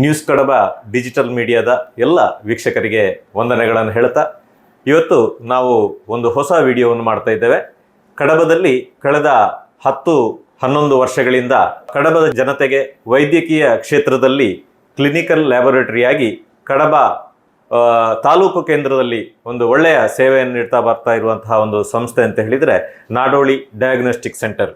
News ಕಡಬ, digital ಮೀಡಿಯಾದ ಎಲ್ಲ ವೀಕ್ಷಕರಿಗೆ ವಂದನೆಗಳನ್ನು ಹೇಳ್ತಾ, ಇವತ್ತು ನಾವು ಒಂದು ಹೊಸ ವಿಡಿಯೋವನ್ನು ಮಾಡ್ತಾ ಇದ್ದೇವೆ. ಕಡಬದಲ್ಲಿ ಕಳೆದ ಹತ್ತು, ಹನ್ನೊಂದು ವರ್ಷಗಳಿಂದ ಕಡಬದ ಜನತೆಗೆ ವೈದ್ಯಕೀಯ ಕ್ಷೇತ್ರದಲ್ಲಿ ಕ್ಲಿನಿಕಲ್ ಲ್ಯಾಬೊರೇಟರಿಯಾಗಿ ಕಡಬ ತಾಲೂಕು ಕೇಂದ್ರದಲ್ಲಿ ಒಂದು ಒಳ್ಳೆಯ ಸೇವೆಯನ್ನು ನೀಡ್ತಾ ಬರ್ತಾ ಇರುವಂತಹ ಒಂದು ಸಂಸ್ಥೆ ಅಂತ ಹೇಳಿದರೆ ನಾಡೋಳಿ ಡಯಾಗ್ನೋಸ್ಟಿಕ್ ಸೆಂಟರ್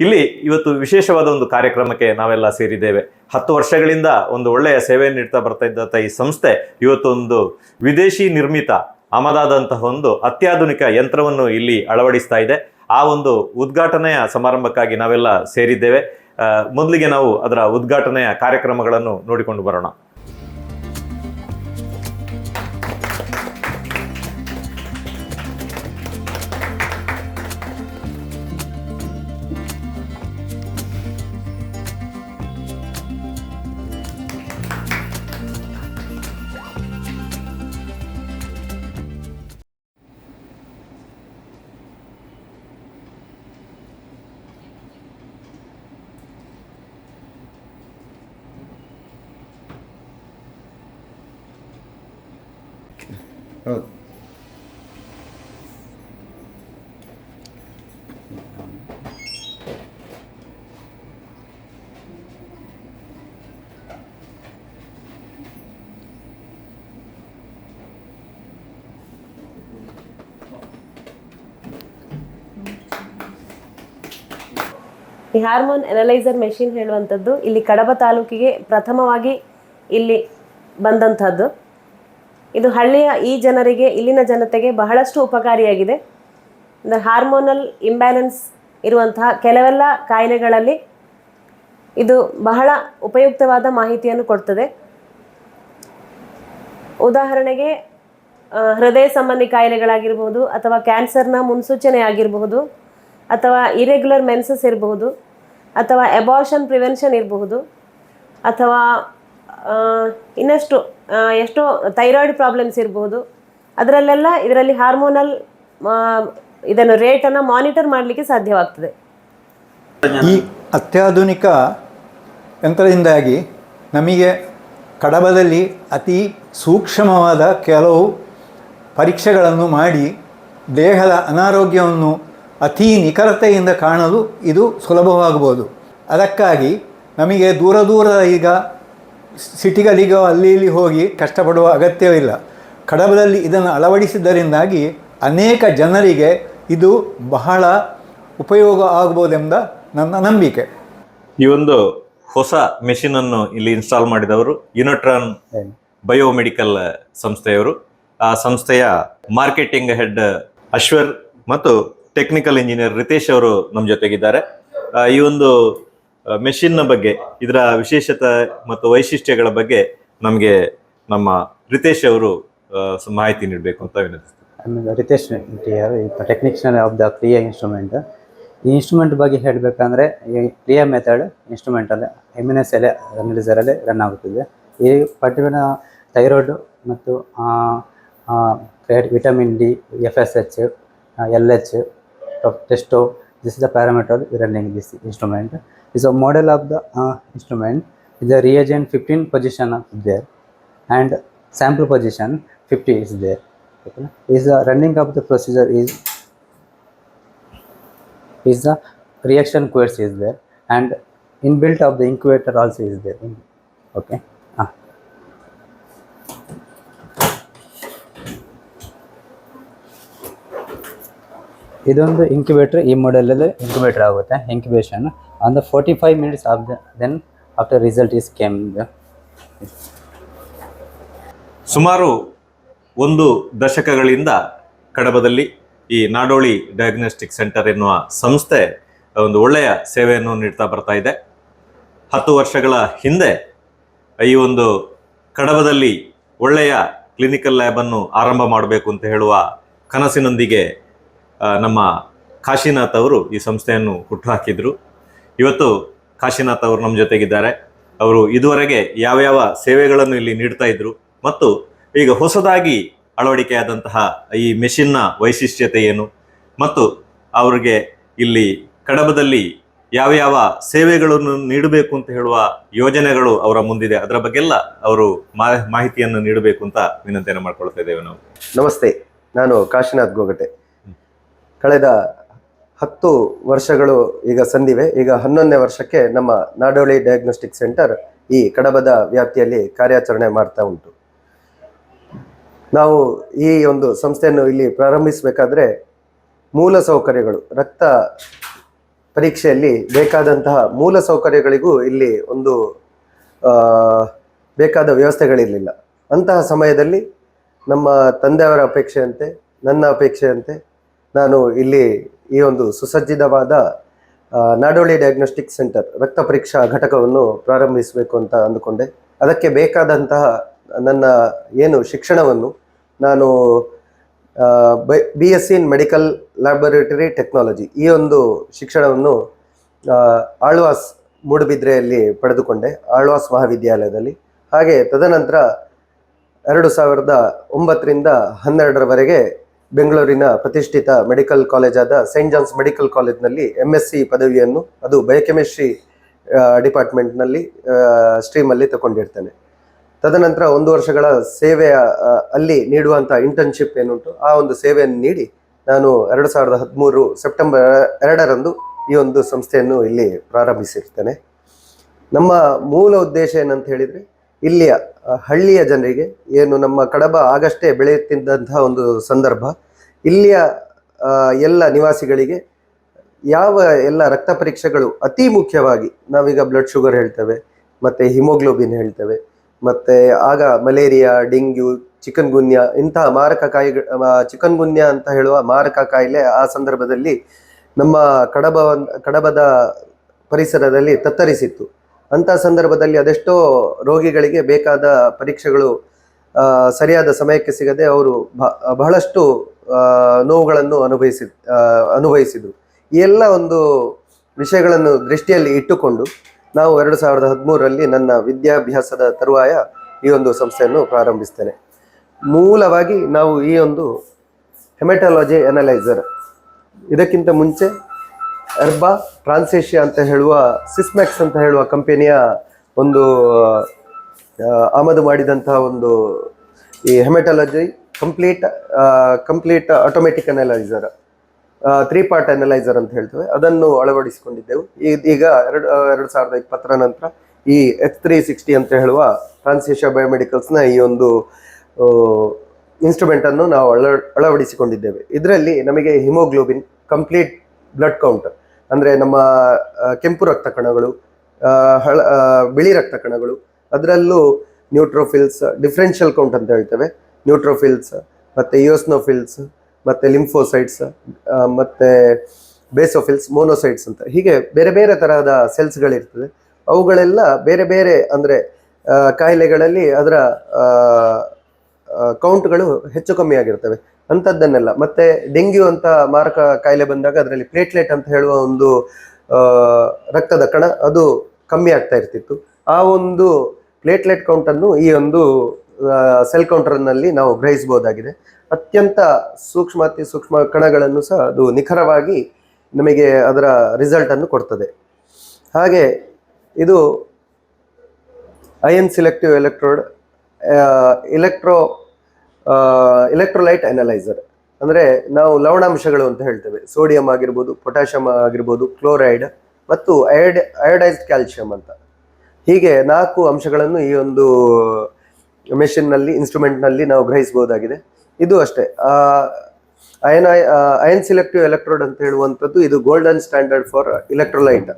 ಇಲ್ಲಿ ಇವತ್ತು ವಿಶೇಷವಾದ ಒಂದು ಕಾರ್ಯಕ್ರಮಕ್ಕೆ ನಾವೆಲ್ಲ ಸೇರಿದ್ದೇವೆ. ಹತ್ತು ವರ್ಷಗಳಿಂದ ಒಂದು ಒಳ್ಳೆಯ ಸೇವೆಯನ್ನು ನೀಡ್ತಾ ಬರ್ತಾ ಇದ್ದಂಥ ಈ ಸಂಸ್ಥೆ ಇವತ್ತೊಂದು ವಿದೇಶಿ ನಿರ್ಮಿತ ಆಮದಾದಂತಹ ಒಂದು ಅತ್ಯಾಧುನಿಕ ಯಂತ್ರವನ್ನು ಇಲ್ಲಿ ಅಳವಡಿಸ್ತಾ ಇದೆ. ಆ ಒಂದು ಉದ್ಘಾಟನೆಯ ಸಮಾರಂಭಕ್ಕಾಗಿ ನಾವೆಲ್ಲ ಸೇರಿದ್ದೇವೆ. ಮೊದಲಿಗೆ ನಾವು ಅದರ ಉದ್ಘಾಟನೆಯ ಕಾರ್ಯಕ್ರಮಗಳನ್ನು ನೋಡಿಕೊಂಡು ಬರೋಣ. ಈ ಹಾರ್ಮೋನ್ ಅನಲೈಸರ್ ಮೆಷಿನ್ ಹೇಳುವಂಥದ್ದು ಇಲ್ಲಿ ಕಡಬ ತಾಲೂಕಿಗೆ ಪ್ರಥಮವಾಗಿ ಇಲ್ಲಿ ಬಂದಂಥದ್ದು. ಇದು ಹಳ್ಳಿಯ ಈ ಜನರಿಗೆ, ಇಲ್ಲಿನ ಜನತೆಗೆ ಬಹಳಷ್ಟು ಉಪಕಾರಿಯಾಗಿದೆ. ಹಾರ್ಮೋನಲ್ ಇಂಬ್ಯಾಲೆನ್ಸ್ ಇರುವಂತಹ ಕೆಲವೆಲ್ಲ ಕಾಯಿಲೆಗಳಲ್ಲಿ ಇದು ಬಹಳ ಉಪಯುಕ್ತವಾದ ಮಾಹಿತಿಯನ್ನು ಕೊಡ್ತದೆ. ಉದಾಹರಣೆಗೆ ಹೃದಯ ಸಂಬಂಧಿ ಕಾಯಿಲೆಗಳಾಗಿರಬಹುದು ಅಥವಾ ಕ್ಯಾನ್ಸರ್ನ ಮುನ್ಸೂಚನೆ ಆಗಿರಬಹುದು ಅಥವಾ ಇರೆಗ್ಯುಲರ್ ಮೆನ್ಸಸ್ ಇರಬಹುದು ಅಥವಾ ಎಬಾರ್ಷನ್ ಪ್ರಿವೆನ್ಷನ್ ಇರಬಹುದು ಅಥವಾ ಇನ್ನಷ್ಟು ಎಷ್ಟೋ ಥೈರಾಯ್ಡ್ ಪ್ರಾಬ್ಲಮ್ಸ್ ಇರಬಹುದು ಅದರಲ್ಲೆಲ್ಲ ಇದರಲ್ಲಿ ಹಾರ್ಮೋನಲ್ ಇದನ್ನು ರೇಟನ್ನು ಮಾನಿಟರ್ ಮಾಡಲಿಕ್ಕೆ ಸಾಧ್ಯವಾಗ್ತದೆ. ಈ ಅತ್ಯಾಧುನಿಕ ಯಂತ್ರದಿಂದಾಗಿ ನಮಗೆ ಕಡಬದಲ್ಲಿ ಅತಿ ಸೂಕ್ಷ್ಮವಾದ ಕೆಲವು ಪರೀಕ್ಷೆಗಳನ್ನು ಮಾಡಿ ದೇಹದ ಅನಾರೋಗ್ಯವನ್ನು ಅತಿ ನಿಖರತೆಯಿಂದ ಕಾಣಲು ಇದು ಸುಲಭವಾಗಬಹುದು. ಅದಕ್ಕಾಗಿ ನಮಗೆ ದೂರ ದೂರದ ಈಗ ಸಿಟಿಗಳಿಗೆ ಅಲ್ಲಿ ಇಲ್ಲಿ ಹೋಗಿ ಕಷ್ಟಪಡುವ ಅಗತ್ಯವಿಲ್ಲ ಕಡಬದಲ್ಲಿ ಇದನ್ನು ಅಳವಡಿಸಿದ್ದರಿಂದಾಗಿ ಅನೇಕ ಜನರಿಗೆ ಇದು ಬಹಳ ಉಪಯೋಗ ಆಗ್ಬೋದೆಂಬ ನನ್ನ ನಂಬಿಕೆ. ಈ ಒಂದು ಹೊಸ ಮೆಷಿನನ್ನು ಇಲ್ಲಿ ಇನ್ಸ್ಟಾಲ್ ಮಾಡಿದವರು ಯುನೋಟ್ರಾನ್ ಬಯೋಮೆಡಿಕಲ್ ಸಂಸ್ಥೆಯವರು. ಆ ಸಂಸ್ಥೆಯ ಮಾರ್ಕೆಟಿಂಗ್ ಹೆಡ್ ಅಶ್ವರ್ ಮತ್ತು ಟೆಕ್ನಿಕಲ್ ಇಂಜಿನಿಯರ್ ರಿತೇಶ್ ಅವರು ನಮ್ಮ ಜೊತೆಗಿದ್ದಾರೆ. ಈ ಒಂದು ಮೆಷಿನ್ನ ಬಗ್ಗೆ, ಇದರ ವಿಶೇಷತೆ ಮತ್ತು ವೈಶಿಷ್ಟ್ಯಗಳ ಬಗ್ಗೆ ನಮಗೆ ನಮ್ಮ ರಿತೇಶ್ ಅವರು ಮಾಹಿತಿ ನೀಡಬೇಕು ಅಂತ ವಿನಂತಿಸ್ತೀನಿ. Ritesh technician of the Kriya instrument ಈ ಇನ್ಸ್ಟ್ರೂಮೆಂಟ್ ಬಗ್ಗೆ ಹೇಳಬೇಕಂದ್ರೆ, ಈ ಕ್ರಿಯಾ ಮೆಥಡ್ ಇನ್ಸ್ಟ್ರೂಮೆಂಟಲ್ಲಿ ಎಮಿನೆಸ್ ಎಲೆ ಅನಲಿಸರಲ್ಲಿ ರನ್ ಆಗುತ್ತಿದೆ. ಈ ಪರ್ಟಿಕ್ಯುಲರ್ ಥೈರಾಯ್ಡ್ ಮತ್ತು vitamin D F S H L H test this is the parameter running this instrument Is a model of the instrument is the reagent 15 position of there and sample position 50 is there okay is the running of the procedure is is the reaction quartz is there and inbuilt of the incubator also is there in- okay ah. ಇದೊಂದು incubator ಈ ಮಾಡೆಲಲ್ಲಿ incubator ಆಗುತ್ತೆ incubation on the forty five minutes of the then after result is sumaru ಸುಮಾರು ಒಂದು ದಶಕಗಳಿಂದ ಕಡಬದಲ್ಲಿ ಈ ನಾಡೋಳಿ diagnostic centre ಎನ್ನುವ ಸಂಸ್ಥೆ ಒಂದು ಒಳ್ಳೆಯ ಸೇವೆಯನ್ನು ನೀಡ್ತಾ ಬರ್ತಾ ಇದೆ. ಹತ್ತು ವರ್ಷಗಳ ಹಿಂದೆ ಈ ಒಂದು ಕಡಬದಲ್ಲಿ ಒಳ್ಳೆಯ ಕ್ಲಿನಿಕಲ್ ಲ್ಯಾಬನ್ನು ಆರಂಭ ಮಾಡಬೇಕು ಅಂತ ಹೇಳುವ ಕನಸಿನೊಂದಿಗೆ ನಮ್ಮ ಕಾಶಿನಾಥ್ ಅವರು ಈ ಸಂಸ್ಥೆಯನ್ನು ಹುಟ್ಟುಹಾಕಿದ್ರು ಇವತ್ತು ಕಾಶಿನಾಥ್ ಅವರು ನಮ್ಮ ಜೊತೆಗಿದ್ದಾರೆ. ಅವರು ಇದುವರೆಗೆ ಯಾವ್ಯಾವ ಸೇವೆಗಳನ್ನು ಇಲ್ಲಿ ನೀಡ್ತಾ ಇದ್ರು ಮತ್ತು ಈಗ ಹೊಸದಾಗಿ ಅಳವಡಿಕೆಯಾದಂತಹ ಈ ಮೆಷಿನ್ನ ವೈಶಿಷ್ಟ್ಯತೆ ಏನು ಮತ್ತು ಅವರಿಗೆ ಇಲ್ಲಿ ಕಡಬದಲ್ಲಿ ಯಾವ ಯಾವ ಸೇವೆಗಳನ್ನು ನೀಡಬೇಕು ಅಂತ ಹೇಳುವ ಯೋಜನೆಗಳು ಅವರ ಮುಂದಿದೆ. ಅದರ ಬಗ್ಗೆಲ್ಲ ಅವರು ಮಾಹಿತಿಯನ್ನು ನೀಡಬೇಕು ಅಂತ ವಿನಂತಿಯನ್ನು ಮಾಡ್ಕೊಳ್ತಾ ಇದ್ದೇವೆ ನಾವು. ನಮಸ್ತೆ. ನಾನು ಕಾಶಿನಾಥ್ ಗೋಗಟೆ. ಕಳೆದ ಹತ್ತು ವರ್ಷಗಳು ಈಗ ಸಂದಿವೆ. ಈಗ ಹನ್ನೊಂದನೇ ವರ್ಷಕ್ಕೆ ನಮ್ಮ ನಾಡೋಳಿ ಡಯಾಗ್ನೋಸ್ಟಿಕ್ ಸೆಂಟರ್ ಈ ಕಡಬದ ವ್ಯಾಪ್ತಿಯಲ್ಲಿ ಕಾರ್ಯಾಚರಣೆ ಮಾಡ್ತಾ ಉಂಟು. ನಾವು ಈ ಒಂದು ಸಂಸ್ಥೆಯನ್ನು ಇಲ್ಲಿ ಪ್ರಾರಂಭಿಸಬೇಕಾದ್ರೆ ಮೂಲ ಸೌಕರ್ಯಗಳು, ರಕ್ತ ಪರೀಕ್ಷೆಯಲ್ಲಿ ಬೇಕಾದಂತಹ ಮೂಲ ಸೌಕರ್ಯಗಳಿಗೂ ಇಲ್ಲಿ ಒಂದು ಬೇಕಾದ ವ್ಯವಸ್ಥೆಗಳಿರಲಿಲ್ಲ. ಅಂತಹ ಸಮಯದಲ್ಲಿ ನಮ್ಮ ತಂದೆಯವರ ಅಪೇಕ್ಷೆಯಂತೆ, ನನ್ನ ಅಪೇಕ್ಷೆಯಂತೆ ನಾನು ಇಲ್ಲಿ ಈ ಒಂದು ಸುಸಜ್ಜಿತವಾದ ನಾಡೋಳಿ ಡಯಾಗ್ನೋಸ್ಟಿಕ್ ಸೆಂಟರ್ ರಕ್ತ ಪರೀಕ್ಷಾ ಘಟಕವನ್ನು ಪ್ರಾರಂಭಿಸಬೇಕು ಅಂತ ಅಂದುಕೊಂಡೆ. ಅದಕ್ಕೆ ಬೇಕಾದಂತಹ ನನ್ನ ಏನು ಶಿಕ್ಷಣವನ್ನು ನಾನು B S C in medical laboratory technology ಈ ಒಂದು ಶಿಕ್ಷಣವನ್ನು ಆಳ್ವಾಸ್ ಮೂಡುಬಿದ್ರೆಯಲ್ಲಿ ಪಡೆದುಕೊಂಡೆ, ಆಳ್ವಾಸ್ ಮಹಾವಿದ್ಯಾಲಯದಲ್ಲಿ. ಹಾಗೆ ತದನಂತರ ಎರಡು ಸಾವಿರದ ಒಂಬತ್ತರಿಂದ ಹನ್ನೆರಡರವರೆಗೆ ಬೆಂಗಳೂರಿನ ಪ್ರತಿಷ್ಠಿತ ಮೆಡಿಕಲ್ ಕಾಲೇಜಾದ ಸೈಂಟ್ ಜಾನ್ಸ್ ಮೆಡಿಕಲ್ ಕಾಲೇಜ್ನಲ್ಲಿ ಎಂ ಎಸ್ ಸಿ ಪದವಿಯನ್ನು ಅದು ಬಯೋಕೆಮಿಸ್ಟ್ರಿ ಡಿಪಾರ್ಟ್ಮೆಂಟ್ನಲ್ಲಿ ಸ್ಟ್ರೀಮಲ್ಲಿ ತಗೊಂಡಿರ್ತೇನೆ. ತದನಂತರ ಒಂದು ವರ್ಷಗಳ ಸೇವೆಯ ಅಲ್ಲಿ ನೀಡುವಂಥ ಇಂಟರ್ನ್ಶಿಪ್ ಏನುಂಟು, ಆ ಒಂದು ಸೇವೆಯನ್ನು ನೀಡಿ ನಾನು ಎರಡು ಸಾವಿರದ ಹದಿಮೂರು ಸೆಪ್ಟೆಂಬರ್ ಎರಡರಂದು ಈ ಒಂದು ಸಂಸ್ಥೆಯನ್ನು ಇಲ್ಲಿ ಪ್ರಾರಂಭಿಸಿರ್ತೇನೆ. ನಮ್ಮ ಮೂಲ ಉದ್ದೇಶ ಏನಂತ ಹೇಳಿದರೆ ಇಲ್ಲಿಯ ಹಳ್ಳಿಯ ಜನರಿಗೆ ಏನು ನಮ್ಮ ಕಡಬ ಆಗಷ್ಟೇ ಬೆಳೆಯುತ್ತಿದ್ದಂತಹ ಒಂದು ಸಂದರ್ಭ, ಇಲ್ಲಿಯ ಎಲ್ಲ ನಿವಾಸಿಗಳಿಗೆ ಯಾವ ಎಲ್ಲ ರಕ್ತ ಪರೀಕ್ಷೆಗಳು ಅತಿ ಮುಖ್ಯವಾಗಿ, ನಾವೀಗ ಬ್ಲಡ್ ಶುಗರ್ ಹೇಳ್ತೇವೆ, ಮತ್ತು ಹಿಮೋಗ್ಲೋಬಿನ್ ಹೇಳ್ತೇವೆ, ಮತ್ತು ಆಗ ಮಲೇರಿಯಾ, ಡೆಂಗ್ಯೂ ಚಿಕನ್ ಗುನ್ಯ ಇಂತಹ ಮಾರಕ ಕಾಯಿ ಚಿಕನ್ ಗುನ್ಯ ಅಂತ ಹೇಳುವ ಮಾರಕ ಕಾಯಿಲೆ ಆ ಸಂದರ್ಭದಲ್ಲಿ ನಮ್ಮ ಕಡಬ, ಕಡಬದ ಪರಿಸರದಲ್ಲಿ ತತ್ತರಿಸಿತ್ತು. ಅಂಥ ಸಂದರ್ಭದಲ್ಲಿ ಅದೆಷ್ಟೋ ರೋಗಿಗಳಿಗೆ ಬೇಕಾದ ಪರೀಕ್ಷೆಗಳು ಸರಿಯಾದ ಸಮಯಕ್ಕೆ ಸಿಗದೆ ಅವರು ಬಹಳಷ್ಟು ನೋವುಗಳನ್ನು ಅನುಭವಿಸಿ ಅನುಭವಿಸಿದರು. ಈ ಎಲ್ಲ ಒಂದು ವಿಷಯಗಳನ್ನು ದೃಷ್ಟಿಯಲ್ಲಿ ಇಟ್ಟುಕೊಂಡು ನಾವು ಎರಡು ಸಾವಿರದ ಹದಿಮೂರರಲ್ಲಿ ನನ್ನ ವಿದ್ಯಾಭ್ಯಾಸದ ತರುವಾಯ ಈ ಒಂದು ಸಂಸ್ಥೆಯನ್ನು ಪ್ರಾರಂಭಿಸ್ತೇನೆ. ಮೂಲವಾಗಿ ನಾವು ಈ ಒಂದು ಹೆಮೆಟಾಲಜಿ ಅನಲೈಸರ್ ಇದಕ್ಕಿಂತ ಮುಂಚೆ ಎರ್ಬಾ ಟ್ರಾನ್ಸೇಷಿಯಾ ಅಂತ ಹೇಳುವ ಸಿಸ್ಮ್ಯಾಕ್ಸ್ ಅಂತ ಹೇಳುವ ಕಂಪೆನಿಯ ಒಂದು ಆಮದು ಮಾಡಿದಂತಹ ಒಂದು ಈ haematology complete complete automatic analyser three part analyser ಅಂತ ಹೇಳ್ತೇವೆ. ಅದನ್ನು ಅಳವಡಿಸಿಕೊಂಡಿದ್ದೆವು. ಈಗ ಎರಡು ಎರಡು ಸಾವಿರದ ಇಪ್ಪತ್ತರ ನಂತರ ಈ ಎಚ್ ತ್ರೀ ಸಿಕ್ಸ್ಟಿ ಅಂತ ಹೇಳುವ ಟ್ರಾನ್ಸೇಷಿಯಾ ಬಯೋಮೆಡಿಕಲ್ಸ್ನ ಈ ಒಂದು ಇನ್ಸ್ಟ್ರೂಮೆಂಟನ್ನು ನಾವು ಅಳ, ಅಳವಡಿಸಿಕೊಂಡಿದ್ದೇವೆ. ಇದರಲ್ಲಿ ನಮಗೆ ಹಿಮೋಗ್ಲೋಬಿನ್ ಕಂಪ್ಲೀಟ್ ಬ್ಲಡ್ ಕೌಂಟ್ ಅಂದರೆ ನಮ್ಮ ಕೆಂಪು ರಕ್ತ ಕಣಗಳು ಹಳ ಬಿಳಿ ರಕ್ತ ಕಣಗಳು, ಅದರಲ್ಲೂ ನ್ಯೂಟ್ರೋಫಿಲ್ಸ್ ಡಿಫ್ರೆನ್ಷಿಯಲ್ ಕೌಂಟ್ ಅಂತ ಹೇಳ್ತೇವೆ. ನ್ಯೂಟ್ರೋಫಿಲ್ಸ್ ಮತ್ತು ಯೋಸ್ನೋಫಿಲ್ಸ್ ಮತ್ತು ಲಿಂಫೋಸೈಟ್ಸ್ ಮತ್ತು ಬೇಸೋಫಿಲ್ಸ್ ಮೋನೋಸೈಟ್ಸ್ ಅಂತ. ಹೀಗೆ ಬೇರೆ ಬೇರೆ ತರಹದ ಸೆಲ್ಸ್ಗಳಿರ್ತದೆ ಅವುಗಳೆಲ್ಲ ಬೇರೆ ಬೇರೆ ಅಂದರೆ ಕಾಯಿಲೆಗಳಲ್ಲಿ ಅದರ ಕೌಂಟ್ಗಳು ಹೆಚ್ಚು ಕಮ್ಮಿ ಆಗಿರ್ತವೆ. ಅಂಥದ್ದನ್ನೆಲ್ಲ. ಮತ್ತೆ ಡೆಂಗ್ಯೂ ಅಂತ ಮಾರಕ ಕಾಯಿಲೆ ಬಂದಾಗ ಅದರಲ್ಲಿ ಪ್ಲೇಟ್ಲೆಟ್ ಅಂತ ಹೇಳುವ ಒಂದು ರಕ್ತದ ಕಣ ಅದು ಕಮ್ಮಿ ಆಗ್ತಾ ಇರ್ತಿತ್ತು. ಆ ಒಂದು ಪ್ಲೇಟ್ಲೆಟ್ ಕೌಂಟನ್ನು ಈ ಒಂದು ಸೆಲ್ ಕೌಂಟರ್ನಲ್ಲಿ ನಾವು ಗ್ರಹಿಸಬಹುದಾಗಿದೆ. ಅತ್ಯಂತ ಸೂಕ್ಷ್ಮ ಅತಿ ಸೂಕ್ಷ್ಮ ಕಣಗಳನ್ನು ಸಹ ಅದು ನಿಖರವಾಗಿ ನಮಗೆ ಅದರ ರಿಸಲ್ಟನ್ನು ಕೊಡ್ತದೆ. ಹಾಗೆ ಇದು ion selective electrode electro electrolyte analyser ಅಂದರೆ ನಾವು ಲವಣಾಂಶಗಳು ಅಂತ ಹೇಳ್ತೇವೆ. ಸೋಡಿಯಂ ಆಗಿರ್ಬೋದು, ಪೊಟ್ಯಾಷಿಯಂ ಆಗಿರ್ಬೋದು, ಕ್ಲೋರೈಡ್ ಮತ್ತು ಅಯೋಡ್, ಅಯೋಡೈಸ್ಡ್ ಕ್ಯಾಲ್ಶಿಯಂ ಅಂತ. ಹೀಗೆ ನಾಲ್ಕು ಅಂಶಗಳನ್ನು ಈ ಒಂದು ಮೆಷಿನ್ನಲ್ಲಿ, ಇನ್ಸ್ಟ್ರೂಮೆಂಟ್ನಲ್ಲಿ ನಾವು ಗ್ರಹಿಸಬಹುದಾಗಿದೆ. ಇದು ಅಷ್ಟೇ. ಅಯನ್ ಅಯನ್ ಸಿಲೆಕ್ಟಿವ್ ಎಲೆಕ್ಟ್ರೋಡ್ ಅಂತ ಹೇಳುವಂಥದ್ದು ಇದು ಗೋಲ್ಡನ್ ಸ್ಟ್ಯಾಂಡರ್ಡ್ ಫಾರ್ ಇಲೆಕ್ಟ್ರೋಲೈಟ್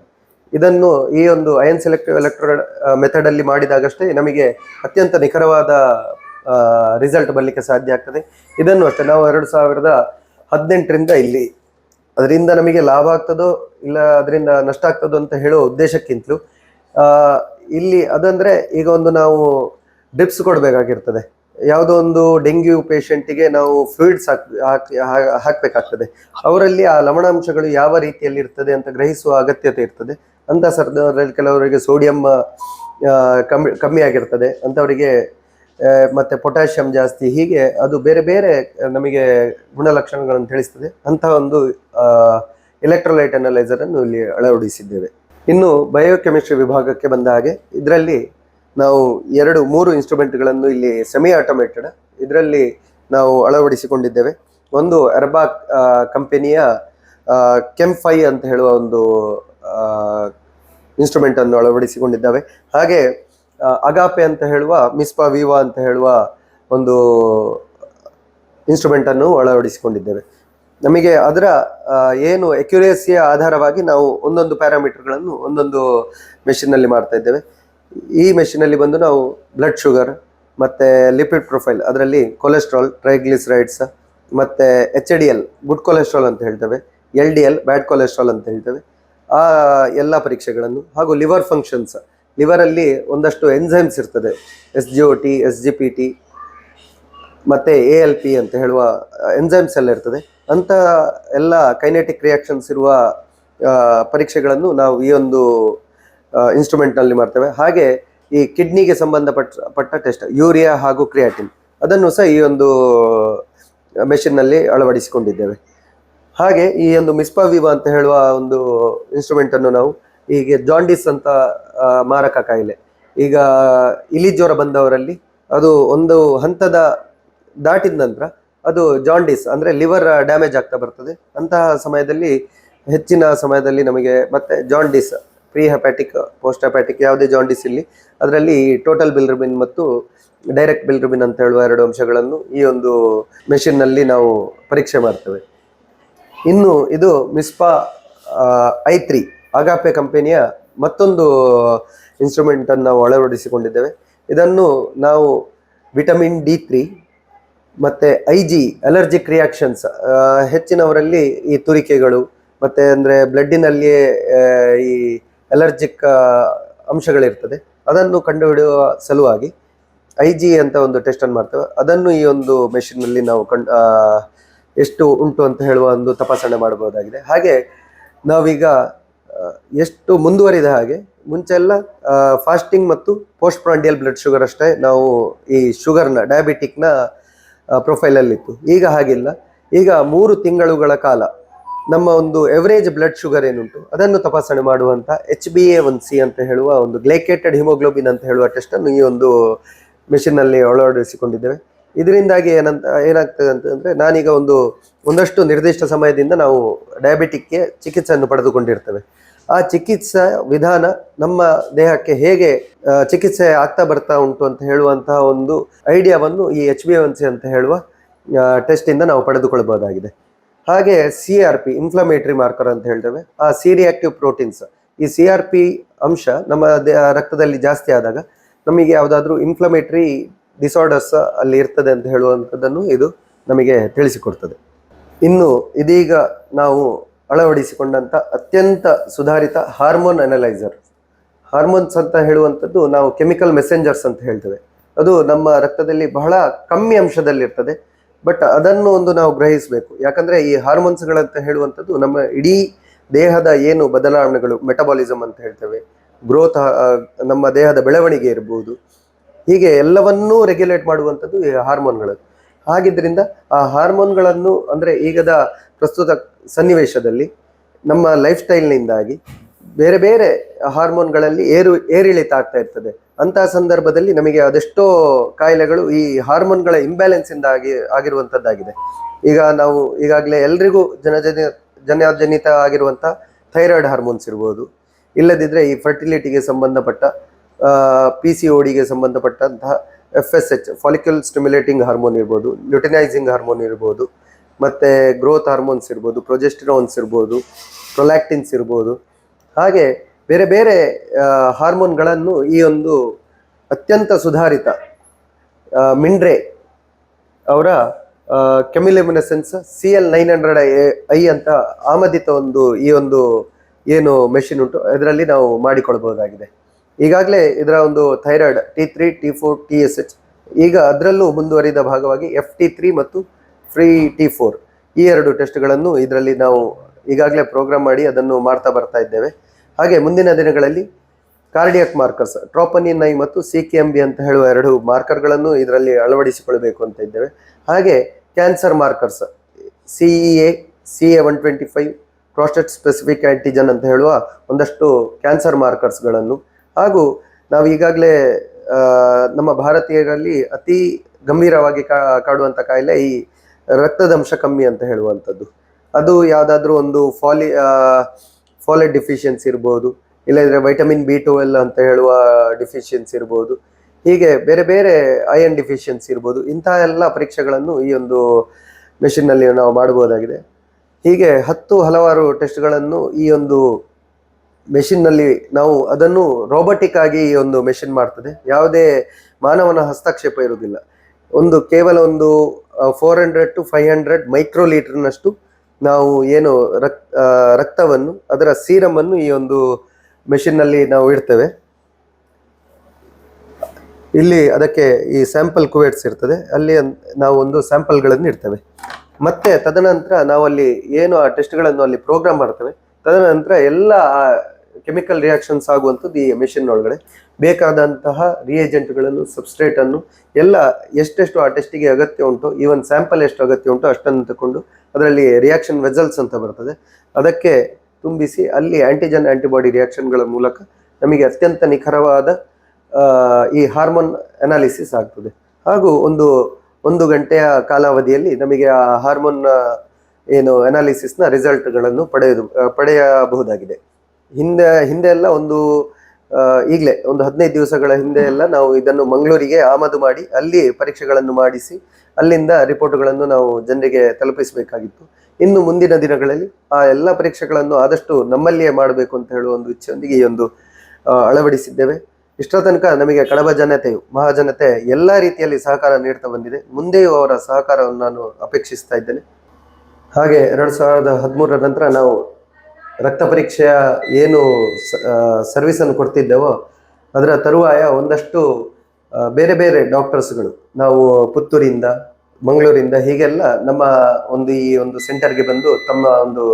ಇದನ್ನು ಈ ಒಂದು ಅಯನ್ ಸೆಲೆಕ್ಟಿವ್ ಎಲೆಕ್ಟ್ರೋಡ್ ಮೆಥಡಲ್ಲಿ ಮಾಡಿದಾಗಷ್ಟೇ ನಮಗೆ ಅತ್ಯಂತ ನಿಖರವಾದ ರಿಸಲ್ಟ್ ಬರಲಿಕ್ಕೆ ಸಾಧ್ಯ ಆಗ್ತದೆ. ಇದನ್ನು ಅಷ್ಟೇ, ನಾವು ಎರಡು ಸಾವಿರದ ಹದಿನೆಂಟರಿಂದ ಇಲ್ಲಿ. ಅದರಿಂದ ನಮಗೆ ಲಾಭ ಆಗ್ತದೋ, ಇಲ್ಲ ಅದರಿಂದ ನಷ್ಟ ಆಗ್ತದೋ ಅಂತ ಹೇಳೋ ಉದ್ದೇಶಕ್ಕಿಂತಲೂ ಇಲ್ಲಿ ಅದಂದರೆ ಈಗ ಒಂದು ನಾವು ಡಿಪ್ಸ್ ಕೊಡಬೇಕಾಗಿರ್ತದೆ. ಯಾವುದೋ ಒಂದು ಡೆಂಗ್ಯೂ ಪೇಷಂಟಿಗೆ ನಾವು ಫ್ಲೂಯಿಡ್ಸ್ ಹಾಕ್, ಹಾಕಿ ಹಾ- ಅವರಲ್ಲಿ ಆ ಲವಣಾಂಶಗಳು ಯಾವ ರೀತಿಯಲ್ಲಿ ಇರ್ತದೆ ಅಂತ ಗ್ರಹಿಸುವ ಅಗತ್ಯತೆ ಇರ್ತದೆ. ಅಂತ ಸರ್ ಕೆಲವರಿಗೆ ಸೋಡಿಯಂ ಕಮ್ಮಿ ಕಮ್ಮಿ ಆಗಿರ್ತದೆ ಅಂಥವರಿಗೆ ಮತ್ತೆ ಪೊಟ್ಯಾಷಿಯಂ ಜಾಸ್ತಿ, ಹೀಗೆ ಅದು ಬೇರೆ ಬೇರೆ ನಮಗೆ ಗುಣಲಕ್ಷಣಗಳನ್ನು ತಿಳಿಸ್ತದೆ. ಅಂತಹ ಒಂದು ಎಲೆಕ್ಟ್ರೋಲೈಟ್ ಅನಲೈಸರ್ ಅನ್ನು ಇಲ್ಲಿ ಅಳವಡಿಸಿದ್ದೇವೆ. ಇನ್ನು ಬಯೋಕೆಮಿಸ್ಟ್ರಿ ವಿಭಾಗಕ್ಕೆ ಬಂದ ಹಾಗೆ, ಇದರಲ್ಲಿ ನಾವು ಎರಡು, ಮೂರು ಇನ್ಸ್ಟ್ರೂಮೆಂಟ್ಗಳನ್ನು ಇಲ್ಲಿ ಸೆಮಿ ಆಟೋಮೇಟೆಡ್ ಇದರಲ್ಲಿ ನಾವು ಅಳವಡಿಸಿಕೊಂಡಿದ್ದೇವೆ. ಒಂದು ಅರ್ಬಾಕ್ ಕಂಪನಿಯ ಕೆಂಫೈ ಅಂತ ಹೇಳುವ ಒಂದು ಇನ್ಸ್ಟ್ರೂಮೆಂಟನ್ನು ಅಳವಡಿಸಿಕೊಂಡಿದ್ದಾವೆ. ಹಾಗೆ ಅಗಾಪೆ ಅಂತ ಹೇಳುವ ಮಿಸ್ಪಾ ವಿವಾ ಅಂತ ಹೇಳುವ ಒಂದು ಇನ್ಸ್ಟ್ರೂಮೆಂಟ್ ಅನ್ನು ಅಳವಡಿಸಿಕೊಂಡಿದ್ದೇವೆ. ನಮಗೆ ಅದರ ಏನು ಎಕ್ಯುರೇಸಿಯ ಆಧಾರವಾಗಿ ನಾವು ಒಂದೊಂದು ಪ್ಯಾರಾಮೀಟರ್ಗಳನ್ನು ಒಂದೊಂದು ಮೆಷಿನ್ನಲ್ಲಿ ಮಾಡ್ತಾ ಇದ್ದೇವೆ. ಈ ಮೆಷಿನಲ್ಲಿ ಬಂದು ನಾವು ಬ್ಲಡ್ ಶುಗರ್ ಮತ್ತು ಲಿಪಿಡ್ ಪ್ರೊಫೈಲ್ ಅದರಲ್ಲಿ ಕೊಲೆಸ್ಟ್ರಾಲ್ ಟ್ರೈಗ್ಲಿಸರೈಡ್ಸ್ ಮತ್ತು H D L good cholesterol ಅಂತ ಹೇಳ್ತೇವೆ L D L bad cholesterol ಅಂತ ಹೇಳ್ತೇವೆ, ಆ ಎಲ್ಲ ಪರೀಕ್ಷೆಗಳನ್ನು ಹಾಗೂ ಲಿವರ್ ಫಂಕ್ಷನ್ಸ್ ಲಿವರಲ್ಲಿ ಒಂದಷ್ಟು ಎನ್ಸೈಮ್ಸ್ ಇರ್ತದೆ. S G O T, S G P T ಮತ್ತೆ ಎ ಎಲ್ ಪಿ ಅಂತ ಹೇಳುವ ಎನ್ಸೈಮ್ಸ್ ಎಲ್ಲ ಇರ್ತದೆ. ಅಂತ ಎಲ್ಲ ಕೈನೆಟಿಕ್ ರಿಯಾಕ್ಷನ್ಸ್ ಇರುವ ಪರೀಕ್ಷೆಗಳನ್ನು ನಾವು ಈ ಒಂದು ಇನ್ಸ್ಟ್ರೂಮೆಂಟ್ನಲ್ಲಿ ಮಾಡ್ತೇವೆ. ಹಾಗೆ ಈ ಕಿಡ್ನಿಗೆ ಸಂಬಂಧಪಟ್ಟ, ಪಟ್ಟ ಟೆಸ್ಟ್ ಯೂರಿಯಾ ಹಾಗೂ ಕ್ರಿಯಾಟಿನ್ ಅದನ್ನು ಸಹ ಈ ಒಂದು ಮೆಷಿನ್ನಲ್ಲಿ ಅಳವಡಿಸಿಕೊಂಡಿದ್ದೇವೆ. ಹಾಗೆ ಈ ಒಂದು ಮಿಸ್ಪಾ ವಿವಾ ಅಂತ ಹೇಳುವ ಒಂದು ಇನ್ಸ್ಟ್ರೂಮೆಂಟ್ ಅನ್ನು ನಾವು ಹೀಗೆ ಜಾಂಡಿಸ್ ಅಂತ ಮಾರಕ ಕಾಯಿಲೆ. ಈಗ ಇಲಿ ಜ್ವರ ಬಂದವರಲ್ಲಿ ಅದು ಒಂದು ಹಂತದ ದಾಟಿದ ನಂತರ ಅದು ಜಾಂಡಿಸ್ ಅಂದರೆ ಲಿವರ್ ಡ್ಯಾಮೇಜ್ ಆಗ್ತಾ ಬರ್ತದೆ. ಅಂತಹ ಸಮಯದಲ್ಲಿ, ಹೆಚ್ಚಿನ ಸಮಯದಲ್ಲಿ ನಮಗೆ ಮತ್ತೆ jaundice pre hepatic post hepatic ಯಾವುದೇ ಜಾಂಡಿಸ್ ಇಲ್ಲಿ, ಅದರಲ್ಲಿ ಟೋಟಲ್ ಬಿಲ್ರುಬಿನ್ ಮತ್ತು ಡೈರೆಕ್ಟ್ ಬಿಲ್ರುಬಿನ್ ಅಂತ ಹೇಳುವ ಎರಡು ಅಂಶಗಳನ್ನು ಈ ಒಂದು ಮೆಷಿನ್ನಲ್ಲಿ ನಾವು ಪರೀಕ್ಷೆ ಮಾಡ್ತೇವೆ. ಇನ್ನು ಇದು ಮಿಸ್ಪಾ ಐ ತ್ರೀ ಅಗಾಪೆ ಕಂಪನಿಯ ಮತ್ತೊಂದು ಇನ್ಸ್ಟ್ರೂಮೆಂಟ್ ಅನ್ನು ನಾವು ಅಳವಡಿಸಿಕೊಂಡಿದ್ದೇವೆ. ಇದನ್ನು ನಾವು ವಿಟಮಿನ್ ಡಿ ತ್ರೀ ಮತ್ತು ಐ ಜಿ ಅಲರ್ಜಿಕ್ ರಿಯಾಕ್ಷನ್ಸ್ ಹೆಚ್ಚಿನವರಲ್ಲಿ ಈ ತುರಿಕೆಗಳು ಮತ್ತು ಅಂದರೆ ಬ್ಲಡ್ಡಿನಲ್ಲಿಯೇ ಈ ಅಲರ್ಜಿಕ್ ಅಂಶಗಳಿರ್ತದೆ. ಅದನ್ನು ಕಂಡುಹಿಡಿಯುವ ಸಲುವಾಗಿ ಐ ಜಿ ಅಂತ ಒಂದು ಟೆಸ್ಟನ್ನು ಮಾಡ್ತೇವೆ. ಅದನ್ನು ಈ ಒಂದು ಮೆಷಿನ್ನಲ್ಲಿ ನಾವು ಕಂಡು ಎಷ್ಟು ಉಂಟು ಅಂತ ಹೇಳುವ ಒಂದು ತಪಾಸಣೆ ಮಾಡಬಹುದಾಗಿದೆ. ಹಾಗೆ ನಾವೀಗ ಎಷ್ಟು ಮುಂದುವರಿದ ಹಾಗೆ, ಮುಂಚೆ ಎಲ್ಲ ಫಾಸ್ಟಿಂಗ್ ಮತ್ತು ಪೋಸ್ಟ್ ಪ್ರಾಂಡಿಯಲ್ ಬ್ಲಡ್ ಶುಗರ್ ಅಷ್ಟೇ ನಾವು ಈ ಶುಗರ್ನ ಡಯಾಬಿಟಿಕ್ನ ಪ್ರೊಫೈಲಲ್ಲಿತ್ತು ಈಗ ಹಾಗಿಲ್ಲ. ಈಗ ಮೂರು ತಿಂಗಳುಗಳ ಕಾಲ ನಮ್ಮ ಒಂದು ಎವರೇಜ್ ಬ್ಲಡ್ ಶುಗರ್ ಏನುಂಟು, ಅದನ್ನು ತಪಾಸಣೆ ಮಾಡುವಂಥ H B A one C ಅಂತ ಹೇಳುವ ಒಂದು ಗ್ಲೇಕೇಟೆಡ್ ಹಿಮೋಗ್ಲೋಬಿನ್ ಅಂತ ಹೇಳುವ ಟೆಸ್ಟನ್ನು ಈ ಒಂದು ಮೆಷಿನ್ನಲ್ಲಿ ಅಳವಡಿಸಿಕೊಂಡಿದ್ದೇವೆ. ಇದರಿಂದಾಗಿ ಏನಂತ, ಏನಾಗ್ತದೆ ಅಂತಂದ್ರೆ ನಾನೀಗ ಒಂದು, ಒಂದಷ್ಟು ನಿರ್ದಿಷ್ಟ ಸಮಯದಿಂದ ನಾವು ಡಯಾಬಿಟಿಕ್ಗೆ ಚಿಕಿತ್ಸೆಯನ್ನು ಪಡೆದುಕೊಂಡಿರ್ತೇವೆ. ಆ ಚಿಕಿತ್ಸಾ ವಿಧಾನ ನಮ್ಮ ದೇಹಕ್ಕೆ ಹೇಗೆ ಚಿಕಿತ್ಸೆ ಆಗ್ತಾ ಬರ್ತಾ ಉಂಟು ಅಂತ ಹೇಳುವಂತಹ ಒಂದು ಐಡಿಯಾವನ್ನು ಈ ಎಚ್ ಬಿ ಒನ್ ಸಿ ಅಂತ ಹೇಳುವ ಟೆಸ್ಟ್ ಇಂದ ನಾವು ಪಡೆದುಕೊಳ್ಳಬಹುದಾಗಿದೆ. ಹಾಗೆ C R P inflammatory marker ಅಂತ ಹೇಳ್ತೇವೆ. ಆ ಸಿ ರಿಯಾಕ್ಟಿವ್ ಪ್ರೋಟೀನ್ಸ್ ಈ ಸಿ ಆರ್ ಪಿ ಅಂಶ ನಮ್ಮ ರಕ್ತದಲ್ಲಿ ಜಾಸ್ತಿ ಆದಾಗ ನಮಗೆ ಯಾವುದಾದ್ರೂ ಇನ್ಫ್ಲಮೇಟರಿ ಡಿಸಾರ್ಡರ್ಸ್ ಅಲ್ಲಿ ಇರ್ತದೆ ಅಂತ ಹೇಳುವಂಥದ್ದನ್ನು ಇದು ನಮಗೆ ತಿಳಿಸಿಕೊಡ್ತದೆ. ಇನ್ನು ಇದೀಗ ನಾವು ಅಳವಡಿಸಿಕೊಂಡಂಥ ಅತ್ಯಂತ ಸುಧಾರಿತ ಹಾರ್ಮೋನ್ ಅನಲೈಸರ್. ಹಾರ್ಮೋನ್ಸ್ ಅಂತ ಹೇಳುವಂಥದ್ದು ನಾವು ಕೆಮಿಕಲ್ ಮೆಸೆಂಜರ್ಸ್ ಅಂತ ಹೇಳ್ತೇವೆ. ಅದು ನಮ್ಮ ರಕ್ತದಲ್ಲಿ ಬಹಳ ಕಮ್ಮಿ ಅಂಶದಲ್ಲಿರ್ತದೆ ಬಟ್ ಅದನ್ನು ಒಂದು ನಾವು ಗ್ರಹಿಸಬೇಕು. ಯಾಕಂದರೆ ಈ ಹಾರ್ಮೋನ್ಸ್ಗಳಂತ ಹೇಳುವಂಥದ್ದು ನಮ್ಮ ಇಡೀ ದೇಹದ ಏನು ಬದಲಾವಣೆಗಳು ಮೆಟಬಾಲಿಸಮ್ ಅಂತ ಹೇಳ್ತೇವೆ ಗ್ರೋತ್ ನಮ್ಮ ದೇಹದ ಬೆಳವಣಿಗೆ ಇರಬಹುದು ಹೀಗೆ ಎಲ್ಲವನ್ನೂ ರೆಗ್ಯುಲೇಟ್ ಮಾಡುವಂಥದ್ದು ಈ ಹಾರ್ಮೋನ್ಗಳು ಹಾಗಿದ್ದರಿಂದ ಆ ಹಾರ್ಮೋನ್ಗಳನ್ನು ಅಂದರೆ ಈಗದ ಪ್ರಸ್ತುತ ಸನ್ನಿವೇಶದಲ್ಲಿ ನಮ್ಮ ಲೈಫ್ ಸ್ಟೈಲ್ನಿಂದಾಗಿ ಬೇರೆ ಬೇರೆ ಹಾರ್ಮೋನ್ಗಳಲ್ಲಿ ಏರು, ಏರಿಳಿತ ಆಗ್ತಾ ಇರ್ತದೆ. ಅಂತಹ ಸಂದರ್ಭದಲ್ಲಿ ನಮಗೆ ಅದೆಷ್ಟೋ ಕಾಯಿಲೆಗಳು ಈ ಹಾರ್ಮೋನ್ಗಳ ಇಂಬ್ಯಾಲೆನ್ಸಿಂದ ಆಗಿ ಆಗಿರುವಂಥದ್ದಾಗಿದೆ. ಈಗ ನಾವು ಈಗಾಗಲೇ ಎಲ್ರಿಗೂ ಜನಜನ ಜನಜನಿತ ಆಗಿರುವಂಥ ಥೈರಾಯ್ಡ್ ಹಾರ್ಮೋನ್ಸ್ ಇರ್ಬೋದು. ಇಲ್ಲದಿದ್ದರೆ ಈ ಫರ್ಟಿಲಿಟಿಗೆ ಸಂಬಂಧಪಟ್ಟ ಪಿ ಸಿ ಓಡಿಗೆ ಸಂಬಂಧಪಟ್ಟಂತಹ F S H follicular stimulating hormone ಇರ್ಬೋದು ಲ್ಯೂಟಿನೈಸಿಂಗ್ ಹಾರ್ಮೋನ್ ಇರ್ಬೋದು, ಮತ್ತು ಗ್ರೋತ್ ಹಾರ್ಮೋನ್ಸ್ ಇರ್ಬೋದು ಪ್ರೊಜೆಸ್ಟಿರೋನ್ಸ್ ಇರ್ಬೋದು ಪ್ರೊಲ್ಯಾಕ್ಟಿನ್ಸ್ ಇರ್ಬೋದು. ಹಾಗೆ ಬೇರೆ ಬೇರೆ ಹಾರ್ಮೋನ್ಗಳನ್ನು ಈ ಒಂದು ಅತ್ಯಂತ ಸುಧಾರಿತ ಮಿಂಡ್ರೆ ಅವರ chemiluminescence C L nine hundred I ಅಂತ ಆಮದಿತ ಒಂದು ಈ ಒಂದು ಏನು ಮೆಷಿನ್ ಉಂಟು, ಅದರಲ್ಲಿ ನಾವು ಮಾಡಿಕೊಳ್ಬಹುದಾಗಿದೆ. ಈಗಾಗಲೇ ಇದರ ಒಂದು thyroid T three T four T S H ಈಗ ಅದರಲ್ಲೂ ಮುಂದುವರಿದ ಭಾಗವಾಗಿ ಎಫ್ ಟಿ ತ್ರೀ ಮತ್ತು ಫ್ರೀ ಟಿ ಫೋರ್ ಈ ಎರಡು ಟೆಸ್ಟ್ಗಳನ್ನು ಇದರಲ್ಲಿ ನಾವು ಈಗಾಗಲೇ ಪ್ರೋಗ್ರಾಮ್ ಮಾಡಿ ಅದನ್ನು ಮಾಡ್ತಾ ಬರ್ತಾ ಇದ್ದೇವೆ. ಹಾಗೆ ಮುಂದಿನ ದಿನಗಳಲ್ಲಿ ಕಾರ್ಡಿಯಾಕ್ ಮಾರ್ಕರ್ಸ್ ಟ್ರೋಪನಿನ್ ಐ ಮತ್ತು ಸಿ ಕೆ ಎಂ ಬಿ ಅಂತ ಹೇಳುವ ಎರಡು ಮಾರ್ಕರ್ಗಳನ್ನು ಇದರಲ್ಲಿ ಅಳವಡಿಸಿಕೊಳ್ಬೇಕು ಅಂತ ಇದ್ದೇವೆ. ಹಾಗೆ cancer markers C E A C A one twenty five prostate specific antigen ಅಂತ ಹೇಳುವ ಒಂದಷ್ಟು ಕ್ಯಾನ್ಸರ್ ಮಾರ್ಕರ್ಸ್ಗಳನ್ನು ಹಾಗೂ ನಾವು ಈಗಾಗಲೇ ನಮ್ಮ ಭಾರತೀಯರಲ್ಲಿ ಅತಿ ಗಂಭೀರವಾಗಿ ಕಾಡುವಂಥ ಕಾಯಿಲೆ ಈ ರಕ್ತದಂಶ ಕಮ್ಮಿ ಅಂತ ಹೇಳುವಂಥದ್ದು. ಅದು ಯಾವುದಾದ್ರೂ ಒಂದು ಫಾಲಿ ಫಾಲೆಟ್ ಡಿಫಿಷಿಯನ್ಸಿ ಇರ್ಬೋದು, ಇಲ್ಲದ್ರೆ ವೈಟಮಿನ್ ಬಿ ಟ್ವೆಲ್ ಅಂತ ಹೇಳುವ ಡಿಫಿಷಿಯನ್ಸಿ ಇರ್ಬೋದು, ಹೀಗೆ ಬೇರೆ ಬೇರೆ ಐರನ್ ಡಿಫಿಷಿಯನ್ಸಿ ಇರ್ಬೋದು, ಇಂತಹ ಎಲ್ಲ ಪರೀಕ್ಷೆಗಳನ್ನು ಈ ಒಂದು ಮೆಷಿನ್ನಲ್ಲಿ ನಾವು ಮಾಡಬಹುದಾಗಿದೆ. ಹೀಗೆ ಹತ್ತು ಹಲವಾರು ಟೆಸ್ಟ್ಗಳನ್ನು ಈ ಒಂದು ಮೆಷಿನ್ನಲ್ಲಿ ನಾವು ಅದನ್ನು ರೋಬೋಟಿಕ್ ಆಗಿ ಒಂದು ಮೆಷಿನ್ ಮಾಡ್ತದೆ. ಯಾವುದೇ ಮಾನವನ ಹಸ್ತಕ್ಷೇಪ ಇರುವುದಿಲ್ಲ. ಒಂದು ಕೇವಲ ಒಂದು four hundred to five hundred micro ಲೀಟರ್ನಷ್ಟು ನಾವು ಏನು ರಕ್ ರಕ್ತವನ್ನು, ಅದರ ಸೀರಮನ್ನು ಈ ಒಂದು ಮೆಷಿನ್ನಲ್ಲಿ ನಾವು ಇಡ್ತೇವೆ. ಇಲ್ಲಿ ಅದಕ್ಕೆ ಈ ಸ್ಯಾಂಪಲ್ ಕುವೇಟ್ಸ್ ಇರ್ತದೆ. ಅಲ್ಲಿ ನಾವು ಒಂದು ಸ್ಯಾಂಪಲ್ಗಳನ್ನು ಇಡ್ತೇವೆ. ಮತ್ತೆ ತದನಂತರ ನಾವು ಅಲ್ಲಿ ಏನು ಆ ಟೆಸ್ಟ್ಗಳನ್ನು ಅಲ್ಲಿ ಪ್ರೋಗ್ರಾಮ್ ಮಾಡ್ತೇವೆ. ತದನಂತರ ಎಲ್ಲ ಕೆಮಿಕಲ್ ರಿಯಾಕ್ಷನ್ಸ್ ಆಗುವಂಥದ್ದು ಈ ಮೆಷಿನ್ ಒಳಗಡೆ ಬೇಕಾದಂತಹ ರಿಯೇಜೆಂಟ್ಗಳನ್ನು ಸಬ್ಸ್ಟ್ರೇಟನ್ನು ಎಲ್ಲ ಎಷ್ಟೆಷ್ಟು ಆ ಟೆಸ್ಟಿಗೆ ಅಗತ್ಯ ಉಂಟು ಈವನ್ ಸ್ಯಾಂಪಲ್ ಎಷ್ಟು ಅಗತ್ಯ ಉಂಟು ಅಷ್ಟನ್ನು ತಗೊಂಡು ಅದರಲ್ಲಿ ರಿಯಾಕ್ಷನ್ ವೆಸಲ್ಸ್ ಅಂತ ಬರ್ತದೆ. ಅದಕ್ಕೆ ತುಂಬಿಸಿ ಅಲ್ಲಿ ಆ್ಯಂಟಿಜನ್ ಆ್ಯಂಟಿಬಾಡಿ ರಿಯಾಕ್ಷನ್ಗಳ ಮೂಲಕ ನಮಗೆ ಅತ್ಯಂತ ನಿಖರವಾದ ಈ ಹಾರ್ಮೋನ್ ಅನಾಲಿಸಿಸ್ ಆಗ್ತದೆ. ಹಾಗೂ ಒಂದು ಒಂದು ಗಂಟೆಯ ಕಾಲಾವಧಿಯಲ್ಲಿ ನಮಗೆ ಆ ಹಾರ್ಮೋನ್ ಏನು ಅನಾಲಿಸಿಸ್ನ ರಿಸಲ್ಟ್ಗಳನ್ನು ಪಡೆಯೋದು ಪಡೆಯಬಹುದಾಗಿದೆ. ಹಿಂದೆ ಹಿಂದೆ ಎಲ್ಲ ಒಂದು ಈಗಲೇ ಒಂದು ಹದಿನೈದು ದಿವಸಗಳ ಹಿಂದೆ ಎಲ್ಲ ನಾವು ಇದನ್ನು ಮಂಗಳೂರಿಗೆ ಆಮದು ಮಾಡಿ, ಅಲ್ಲಿ ಪರೀಕ್ಷೆಗಳನ್ನು ಮಾಡಿಸಿ, ಅಲ್ಲಿಂದ ರಿಪೋರ್ಟ್ಗಳನ್ನು ನಾವು ಜನರಿಗೆ ತಲುಪಿಸಬೇಕಾಗಿತ್ತು. ಇನ್ನು ಮುಂದಿನ ದಿನಗಳಲ್ಲಿ ಆ ಎಲ್ಲ ಪರೀಕ್ಷೆಗಳನ್ನು ಆದಷ್ಟು ನಮ್ಮಲ್ಲಿಯೇ ಮಾಡಬೇಕು ಅಂತ ಹೇಳುವ ಒಂದು ಇಚ್ಛೆಯೊಂದಿಗೆ ಈ ಒಂದು ಅಳವಡಿಸಿದ್ದೇವೆ. ಇಷ್ಟರ ತನಕ ನಮಗೆ ಕಡಬ ಜನತೆಯು, ಮಹಾಜನತೆ ಎಲ್ಲ ರೀತಿಯಲ್ಲಿ ಸಹಕಾರ ನೀಡ್ತಾ ಬಂದಿದೆ. ಮುಂದೆಯೂ ಅವರ ಸಹಕಾರವನ್ನು ನಾನು ಅಪೇಕ್ಷಿಸ್ತಾ ಇದ್ದೇನೆ. ಹಾಗೆ ಎರಡು ಸಾವಿರದ ಹದಿಮೂರರ ನಂತರ ನಾವು ರಕ್ತ ಪರೀಕ್ಷೆಯ ಏನು ಸರ್ವಿಸನ್ನು ಕೊಡ್ತಿದ್ದೆವೋ ಅದರ ತರುವಾಯ ಒಂದಷ್ಟು ಬೇರೆ ಬೇರೆ ಡಾಕ್ಟರ್ಸ್ಗಳು ನಾವು ಪುತ್ತೂರಿಂದ, ಮಂಗಳೂರಿಂದ ಹೀಗೆಲ್ಲ ನಮ್ಮ ಒಂದು ಈ ಒಂದು ಸೆಂಟರ್ಗೆ ಬಂದು ತಮ್ಮ ಒಂದು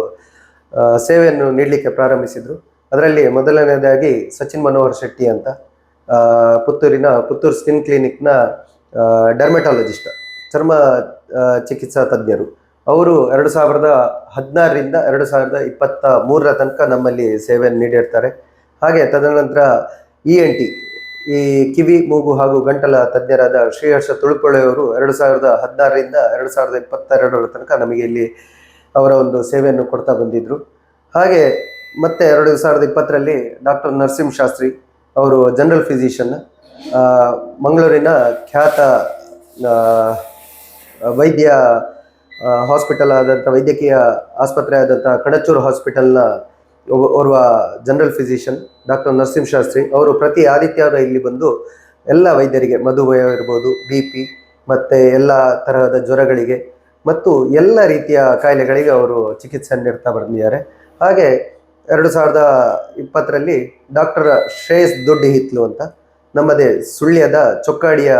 ಸೇವೆಯನ್ನು ನೀಡಲಿಕ್ಕೆ ಪ್ರಾರಂಭಿಸಿದರು. ಅದರಲ್ಲಿ ಮೊದಲನೇದಾಗಿ ಸಚಿನ್ ಮನೋಹರ್ ಶೆಟ್ಟಿ ಅಂತ ಪುತ್ತೂರಿನ ಪುತ್ತೂರು ಸ್ಕಿನ್ ಕ್ಲಿನಿಕ್ನ ಡರ್ಮೆಟಾಲಜಿಸ್ಟ್ ಚರ್ಮ ಚಿಕಿತ್ಸಾ ತಜ್ಞರು. ಅವರು ಎರಡು ಸಾವಿರದ ಹದಿನಾರರಿಂದ ಎರಡು ಸಾವಿರದ ಇಪ್ಪತ್ತ ಮೂರರ ತನಕ ನಮ್ಮಲ್ಲಿ ಸೇವೆಯನ್ನು ನೀಡಿರ್ತಾರೆ. ಹಾಗೆ ತದನಂತರ ಇ ಎನ್ ಟಿ ಈ ಕಿವಿ, ಮೂಗು ಹಾಗೂ ಗಂಟಲ ತಜ್ಞರಾದ ಶ್ರೀಹರ್ಷ ತುಳುಕೊಳ್ಳೆಯವರು ಎರಡು ಸಾವಿರದ ಹದಿನಾರರಿಂದ ಎರಡು ಸಾವಿರದ ಇಪ್ಪತ್ತೆರಡರ ತನಕ ನಮಗೆ ಇಲ್ಲಿ ಅವರ ಒಂದು ಸೇವೆಯನ್ನು ಕೊಡ್ತಾ ಬಂದಿದ್ದರು ಹಾಗೆ ಮತ್ತೆ ಎರಡು ಸಾವಿರದ ಇಪ್ಪತ್ತರಲ್ಲಿ ಡಾಕ್ಟರ್ ನರಸಿಂಹ ಶಾಸ್ತ್ರಿ ಅವರು ಜನರಲ್ ಫಿಸಿಷಿಯನ್ ಮಂಗಳೂರಿನ ಖ್ಯಾತ ವೈದ್ಯ ಹಾಸ್ಪಿಟಲ್ ಆದಂಥ ವೈದ್ಯಕೀಯ ಆಸ್ಪತ್ರೆ ಆದಂಥ ಕಡಚೂರು ಹಾಸ್ಪಿಟಲ್ನ ಓರ್ವ general physician doctor Narasimha Shastri ಅವರು ಪ್ರತಿ ಆದಿತ್ಯವಾರ ಇಲ್ಲಿ ಬಂದು ಎಲ್ಲ ವೈದ್ಯರಿಗೆ ಮಧುಮೇಹ ಇರ್ಬೋದು ಬಿ ಪಿ ಮತ್ತು ಎಲ್ಲ ತರಹದ ಜ್ವರಗಳಿಗೆ ಮತ್ತು ಎಲ್ಲ ರೀತಿಯ ಕಾಯಿಲೆಗಳಿಗೆ ಅವರು ಚಿಕಿತ್ಸೆ ನೀಡ್ತಾ ಬಂದಿದ್ದಾರೆ. ಹಾಗೆ ಎರಡು ಸಾವಿರದ ಇಪ್ಪತ್ತರಲ್ಲಿ ಡಾಕ್ಟರ್ ಶ್ರೇಯಸ್ ದುಡ್ಡಿ ಹಿತ್ಲು ಅಂತ ನಮ್ಮದೇ ಸುಳ್ಯದ ಚೊಕ್ಕಾಡಿಯ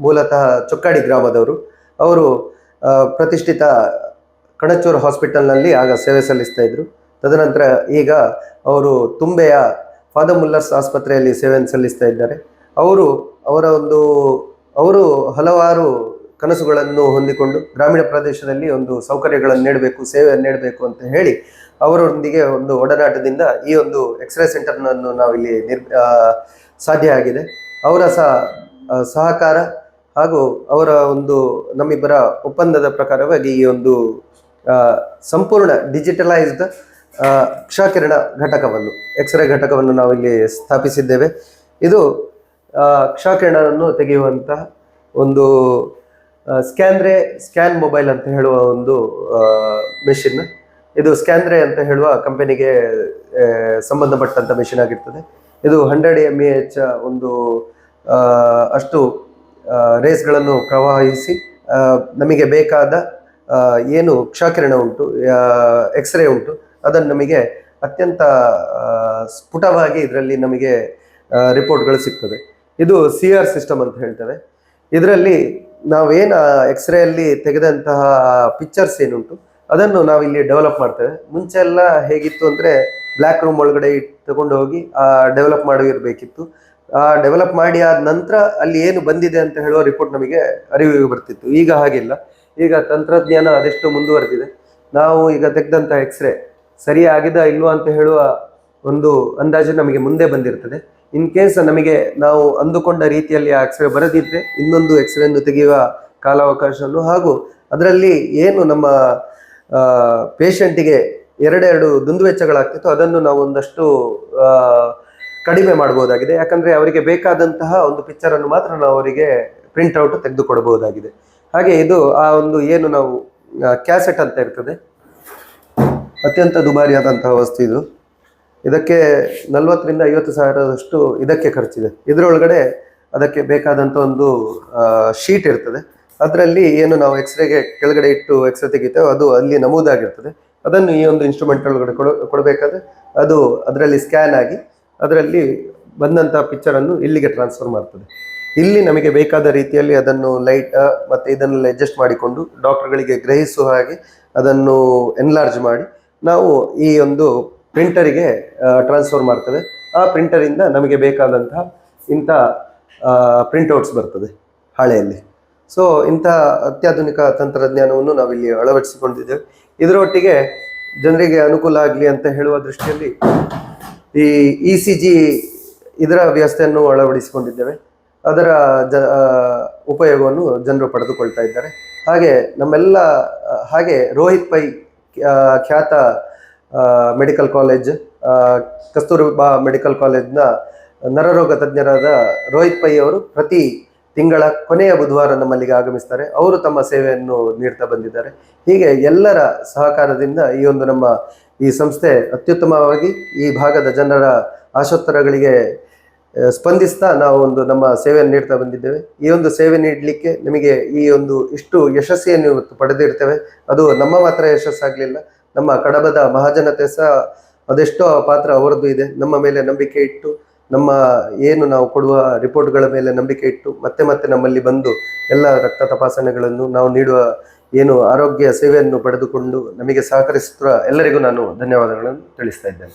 ಮೂಲತಃ ಚೊಕ್ಕಾಡಿ ಗ್ರಾಮದವರು, ಅವರು ಪ್ರತಿಷ್ಠಿತ ಕಣಚೂರು ಹಾಸ್ಪಿಟಲ್ನಲ್ಲಿ ಆಗ ಸೇವೆ ಸಲ್ಲಿಸ್ತಾ ಇದ್ರು. ತದನಂತರ ಈಗ ಅವರು ತುಂಬೆಯ ಫಾದರ್ ಮುಲ್ಲರ್ಸ್ ಆಸ್ಪತ್ರೆಯಲ್ಲಿ ಸೇವೆಯನ್ನು ಸಲ್ಲಿಸ್ತಾ ಇದ್ದಾರೆ. ಅವರು ಅವರ ಒಂದು, ಅವರು ಹಲವಾರು ಕನಸುಗಳನ್ನು ಹೊಂದಿಕೊಂಡು ಗ್ರಾಮೀಣ ಪ್ರದೇಶದಲ್ಲಿ ಒಂದು ಸೌಕರ್ಯಗಳನ್ನು ನೀಡಬೇಕು ಸೇವೆಯನ್ನು ನೀಡಬೇಕು ಅಂತ ಹೇಳಿ ಅವರೊಂದಿಗೆ ಒಂದು ಒಡನಾಟದಿಂದ ಈ ಒಂದು ಎಕ್ಸ್ರೇ ಸೆಂಟರ್ನನ್ನು ನಾವಿಲ್ಲಿ ನಿರ್ ಸಾಧ್ಯ ಆಗಿದೆ. ಅವರ ಸಹ ಸಹಕಾರ ಹಾಗೂ ಅವರ ಒಂದು ನಮ್ಮಿಬ್ಬರ ಒಪ್ಪಂದದ ಪ್ರಕಾರವಾಗಿ ಈ ಒಂದು ಸಂಪೂರ್ಣ ಡಿಜಿಟಲೈಸ್ಡ್ ಕ್ಷಕಿರಣ ಘಟಕವನ್ನು ಎಕ್ಸ್ರೇ ಘಟಕವನ್ನು ನಾವಿಲ್ಲಿ ಸ್ಥಾಪಿಸಿದ್ದೇವೆ. ಇದು ಕ್ಷಕಿರಣವನ್ನು ತೆಗೆಯುವಂತಹ ಒಂದು ಸ್ಕ್ಯಾನ್ರೆ ಸ್ಕ್ಯಾನ್ ಮೊಬೈಲ್ ಅಂತ ಹೇಳುವ ಒಂದು ಮೆಷಿನ್ ಇದು ಸ್ಕ್ಯಾನ್ರೆ ಅಂತ ಹೇಳುವ ಕಂಪನಿಗೆ ಸಂಬಂಧಪಟ್ಟಂಥ ಮೆಷಿನ್ ಆಗಿರ್ತದೆ. ಇದು ಹಂಡ್ರೆಡ್ ಎಂ ಎ ಎಚ್ ಒಂದು ಅಷ್ಟು ರೇಸ್ಗಳನ್ನು ಪ್ರವಹಿಸಿ ನಮಗೆ ಬೇಕಾದ ಏನು ಕ್ಷಕಿರಣ ಉಂಟು ಎಕ್ಸ್ರೇ ಉಂಟು, ಅದನ್ನು ನಮಗೆ ಅತ್ಯಂತ ಸ್ಫುಟವಾಗಿ ಇದರಲ್ಲಿ ನಮಗೆ ರಿಪೋರ್ಟ್ಗಳು ಸಿಗ್ತದೆ. ಇದು ಸಿ ಆರ್ ಸಿಸ್ಟಮ್ ಅಂತ ಹೇಳ್ತೇವೆ. ಇದರಲ್ಲಿ ನಾವೇನು ಎಕ್ಸ್ರೇ ಅಲ್ಲಿ ತೆಗೆದಂತಹ ಪಿಕ್ಚರ್ಸ್ ಏನುಂಟು, ಅದನ್ನು ನಾವು ಇಲ್ಲಿ ಡೆವಲಪ್ ಮಾಡ್ತೇವೆ. ಮುಂಚೆ ಎಲ್ಲ ಹೇಗಿತ್ತು ಅಂದರೆ ಬ್ಲ್ಯಾಕ್ ರೂಮ್ ಒಳಗಡೆ ತಗೊಂಡು ಹೋಗಿ ಡೆವಲಪ್ ಮಾಡಿರಬೇಕಿತ್ತು ಡೆವಲಪ್ ಮಾಡಿ ಆದ ನಂತರ ಅಲ್ಲಿ ಏನು ಬಂದಿದೆ ಅಂತ ಹೇಳುವ ರಿಪೋರ್ಟ್ ನಮಗೆ ಅರಿವಿಗೆ ಬರ್ತಿತ್ತು. ಈಗ ಹಾಗಿಲ್ಲ. ಈಗ ತಂತ್ರಜ್ಞಾನ ಅದೆಷ್ಟು ಮುಂದುವರೆದಿದೆ. ನಾವು ಈಗ ತೆಗೆದಂಥ ಎಕ್ಸ್ರೇ ಸರಿಯಾಗಿದ ಇಲ್ವಾ ಅಂತ ಹೇಳುವ ಒಂದು ಅಂದಾಜು ನಮಗೆ ಮುಂದೆ ಬಂದಿರ್ತದೆ. ಇನ್ ಕೇಸ್ ನಮಗೆ ನಾವು ಅಂದುಕೊಂಡ ರೀತಿಯಲ್ಲಿ ಆ ಎಕ್ಸ್ರೇ ಬರದಿದ್ದರೆ ಇನ್ನೊಂದು ಎಕ್ಸ್ರೇಯನ್ನು ತೆಗೆಯುವ ಕಾಲಾವಕಾಶವನ್ನು ಹಾಗೂ ಅದರಲ್ಲಿ ಏನು ನಮ್ಮ ಪೇಷಂಟಿಗೆ ಎರಡೆರಡು ದುಂದುವೆಚ್ಚಗಳಾಗ್ತಿತ್ತು, ಅದನ್ನು ನಾವು ಒಂದಷ್ಟು ಕಡಿಮೆ ಮಾಡಬಹುದಾಗಿದೆ ಯಾಕಂದ್ರೆ ಅವರಿಗೆ ಬೇಕಾದಂತಹ ಒಂದು ಪಿಕ್ಚರ್ ಅನ್ನು ಮಾತ್ರ ನಾವು ಅವರಿಗೆ ಪ್ರಿಂಟ್ ಔಟ್ ತೆಗೆದುಕೊಡಬಹುದಾಗಿದೆ ಹಾಗೆ ಇದು ಆ ಒಂದು ಏನು ನಾವು ಕ್ಯಾಸೆಟ್ ಅಂತ ಇರ್ತದೆ. ಅತ್ಯಂತ ದುಬಾರಿಯಾದಂತಹ ವಸ್ತು ಇದು. ಇದಕ್ಕೆ ನಲವತ್ತರಿಂದ ಐವತ್ತು ಸಾವಿರದಷ್ಟು ಇದಕ್ಕೆ ಖರ್ಚಿದೆ. ಇದರೊಳಗಡೆ ಅದಕ್ಕೆ ಬೇಕಾದಂಥ ಒಂದು ಶೀಟ್ ಇರ್ತದೆ. ಅದರಲ್ಲಿ ಏನು ನಾವು ಎಕ್ಸ್ರೇಗೆ ಕೆಳಗಡೆ ಇಟ್ಟು ಎಕ್ಸ್ರೇ ತೆಗಿತೇವೆ ಅದು ಅಲ್ಲಿ ನಮೂದಾಗಿರ್ತದೆ. ಅದನ್ನು ಈ ಒಂದು ಇನ್ಸ್ಟ್ರೂಮೆಂಟ್ ಒಳಗಡೆ ಕೊಡ, ಕೊಡಬೇಕಾದ್ರೆ ಅದು ಅದರಲ್ಲಿ ಸ್ಕ್ಯಾನ್ ಆಗಿ ಅದರಲ್ಲಿ ಬಂದಂಥ ಪಿಕ್ಚರನ್ನು ಇಲ್ಲಿಗೆ ಟ್ರಾನ್ಸ್ಫರ್ ಮಾಡ್ತದೆ. ಇಲ್ಲಿ ನಮಗೆ ಬೇಕಾದ ರೀತಿಯಲ್ಲಿ ಅದನ್ನು ಲೈಟ್ ಮತ್ತು ಇದನ್ನೆಲ್ಲ ಅಡ್ಜಸ್ಟ್ ಮಾಡಿಕೊಂಡು ಡಾಕ್ಟರ್ಗಳಿಗೆ ಗ್ರಹಿಸುವ ಹಾಗೆ ಅದನ್ನು ಎನ್ಲಾರ್ಜ್ ಮಾಡಿ ನಾವು ಈ ಒಂದು ಪ್ರಿಂಟರಿಗೆ ಟ್ರಾನ್ಸ್ಫರ್ ಮಾಡ್ತದೆ ಆ ಪ್ರಿಂಟರಿಂದ ನಮಗೆ ಬೇಕಾದಂತಹ ಇಂಥ ಪ್ರಿಂಟ್ಔಟ್ಸ್ ಬರ್ತದೆ ಹಾಳೆಯಲ್ಲಿ. ಸೊ ಇಂಥ ಅತ್ಯಾಧುನಿಕ ತಂತ್ರಜ್ಞಾನವನ್ನು ನಾವಿಲ್ಲಿ ಅಳವಡಿಸಿಕೊಂಡಿದ್ದೇವೆ. ಇದರೊಟ್ಟಿಗೆ ಜನರಿಗೆ ಅನುಕೂಲ ಆಗಲಿ ಅಂತ ಹೇಳುವ ದೃಷ್ಟಿಯಲ್ಲಿ ಈ ಇ ಸಿ ಜಿ ಇದರ ವ್ಯವಸ್ಥೆಯನ್ನು ಅಳವಡಿಸಿಕೊಂಡಿದ್ದೇವೆ. ಅದರ ಜ ಉಪಯೋಗವನ್ನು ಜನರು ಪಡೆದುಕೊಳ್ತಾ ಇದ್ದಾರೆ. ಹಾಗೆ ನಮ್ಮೆಲ್ಲ ಹಾಗೆ ರೋಹಿತ್ ಪೈ ಖ್ಯಾತ ಮೆಡಿಕಲ್ ಕಾಲೇಜ್ ಕಸ್ತೂರ್ಬಾ ಮೆಡಿಕಲ್ ಕಾಲೇಜ್ನ ನರರೋಗ ತಜ್ಞರಾದ ರೋಹಿತ್ ಪೈ ಅವರು ಪ್ರತಿ ತಿಂಗಳ ಕೊನೆಯ ಬುಧವಾರ ನಮ್ಮಲ್ಲಿಗೆ ಆಗಮಿಸ್ತಾರೆ. ಅವರು ತಮ್ಮ ಸೇವೆಯನ್ನು ನೀಡ್ತಾ ಬಂದಿದ್ದಾರೆ. ಹೀಗೆ ಎಲ್ಲರ ಸಹಕಾರದಿಂದ ಈ ಒಂದು ನಮ್ಮ ಈ ಸಂಸ್ಥೆ ಅತ್ಯುತ್ತಮವಾಗಿ ಈ ಭಾಗದ ಜನರ ಆಶೋತ್ತರಗಳಿಗೆ ಸ್ಪಂದಿಸ್ತಾ ನಾವು ಒಂದು ನಮ್ಮ ಸೇವೆಯನ್ನು ನೀಡ್ತಾ ಬಂದಿದ್ದೇವೆ. ಈ ಒಂದು ಸೇವೆ ನೀಡಲಿಕ್ಕೆ ನಿಮಗೆ ಈ ಒಂದು ಇಷ್ಟು ಯಶಸ್ಸಿಯನ್ನು ಇವತ್ತು ಪಡೆದಿರ್ತೇವೆ. ಅದು ನಮ್ಮ ಮಾತ್ರ ಯಶಸ್ಸಾಗಲಿಲ್ಲ. ನಮ್ಮ ಕಡಬದ ಮಹಾಜನತೆ ಸಹ ಅದೆಷ್ಟೋ ಪಾತ್ರ ಅವರದ್ದು ಇದೆ. ನಮ್ಮ ಮೇಲೆ ನಂಬಿಕೆ ಇಟ್ಟು, ನಮ್ಮ ಏನು ನಾವು ಕೊಡುವ ರಿಪೋರ್ಟ್ಗಳ ಮೇಲೆ ನಂಬಿಕೆ ಇಟ್ಟು, ಮತ್ತೆ ಮತ್ತೆ ನಮ್ಮಲ್ಲಿ ಬಂದು ಎಲ್ಲ ರಕ್ತ ತಪಾಸಣೆಗಳನ್ನು ನಾವು ನೀಡುವ ಏನು ಆರೋಗ್ಯ ಸೇವೆಯನ್ನು ಪಡೆದುಕೊಂಡು ನಮಗೆ ಸಹಕರಿಸುತ್ತಿರುವ ಎಲ್ಲರಿಗೂ ನಾನು ಧನ್ಯವಾದಗಳನ್ನು ತಿಳಿಸ್ತಾ ಇದ್ದೇನೆ.